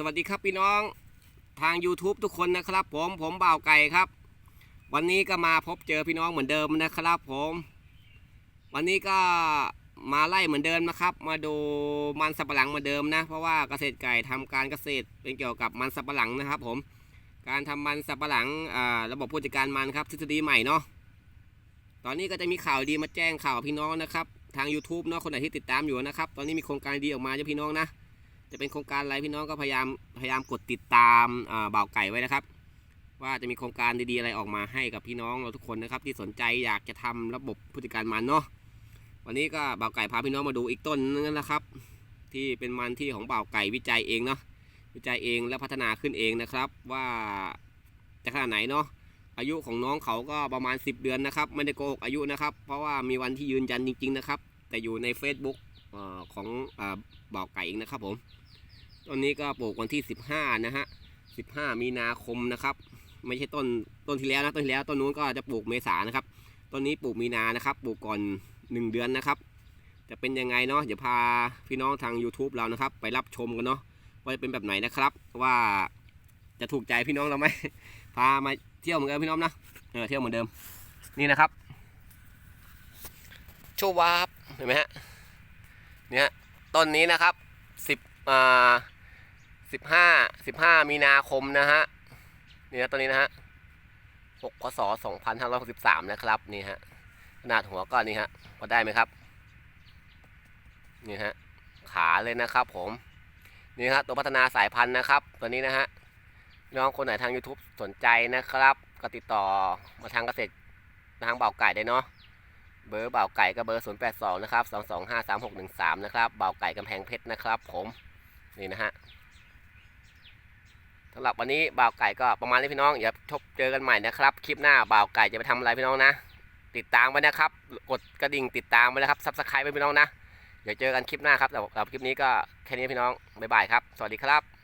สวัสดีครับพี่น้องทาง YouTube ทุกคนนะครับ ผมผมบ่าวไก่ครับ วันนี้ก็มาพบเจอพี่น้องเหมือนเดิมนะครับ ผม วันนี้ก็มาไล่เหมือนเดิมนะครับ มาดูมันสับปะหลังเหมือนเดิมนะ เพราะว่าเกษตรไก่ทำการเกษตรเป็นเกี่ยวกับมันสับปะหลังนะครับ ผม การทำมันสับปะหลังระบบผู้จัดการมันครับทฤษฎีใหม่เนาะตอนนี้ก็จะมีข่าวดีมาแจ้งข่าวพี่น้องนะครับ ทาง YouTube เนาะคนไหนที่ติดตามอยู่นะครับ ตอนนี้มีโครงการดีออกมาจ้ะพี่น้องนะ จะเป็นโครงการอะไรพี่น้องก็พยายามพยายามกดติดตามอ่าบ่าวไก่ไว้นะครับ ว่าจะมีโครงการดีๆอะไรออกมาให้กับพี่น้องเราทุกคนนะครับ ที่สนใจอยากจะทำระบบผู้จัดการมันเนาะวันนี้ก็บ่าวไก่พาพี่น้องมาดูอีกต้นนึงนะครับ ที่เป็นมันที่ของบ่าวไก่วิจัยเองเนาะวิจัยเองและพัฒนาขึ้นเองนะครับ ว่าจะขนาดไหนเนาะอายุของน้องเขาก็ประมาณ 10 เดือนนะครับ ไม่ได้โกหกอายุนะครับ เพราะว่ามีวันที่ยืนยันจริง ๆ นะครับ แต่อยู่ใน Facebook เอ่อของอ่าบ่าวไก่เองนะครับผม ต้นนี้ก็ปลูกวันที่ 15 นะฮะ 15 มีนาคมนะครับ ไม่ใช่ต้นต้นที่แล้วนะต้นที่แล้วต้นนู้นก็จะปลูกเมษานะครับต้นนี้ปลูกมีนานะครับ ปลูกก่อน 1 เดือนนะครับ จะเป็นยังไงเนาะเดี๋ยวพาพี่น้องทาง YouTube เรานะครับ ไปรับชมกันเนาะว่าจะเป็นแบบไหนนะครับ ว่าจะถูกใจพี่น้องเราไหมพามาเที่ยวเหมือนกันพี่น้องนะเออเที่ยวเหมือนเดิมนี่นะครับโชวาบเห็นไหมฮะเนี่ยต้นนี้นะครับสิบอ่า สิบห้าสิบห้ามีนาคมนะฮะนี่นะต้นนี้นะฮะหกพศสองพันห้าร้อยหกสิบสามนะครับนี่ฮะขนาดหัวก็นี่ฮะพอได้ไหมครับนี่ฮะขาเลยนะครับผมนี่ฮะตัวพัฒนาสายพันธุ์นะครับ ตัวนี้นะฮะน้องคนไหนทาง YouTube สนใจนะครับ ก็ติดต่อมาทางเกษตรทางเบาไก่ได้เนาะเบอร์เบาไก่ก็เบอร์ 0 8 2 นะครับ 2 2 5 3 6 1 3 นะครับเบาไก่กำแพงเพชรนะครับผม นี่นะฮะำหรับวันนี้บ่าวไก่ก็ประมาณนี้พี่น้องอย่าพบเจอกันใหม่นะครับ คลิปหน้าบ่าวไก่จะไปทำอะไรพี่น้องนะ ติดตามไว้นะครับ กดกระดิ่งติดตามไว้นะครับซับสไครป์ไว้พี่น้องนะเดี๋ยวเจอกันคลิปหน้าครับสำหรับคลิปนี้ก็แค่นี้พี่น้องบ๊ายบายครับ สวัสดีครับ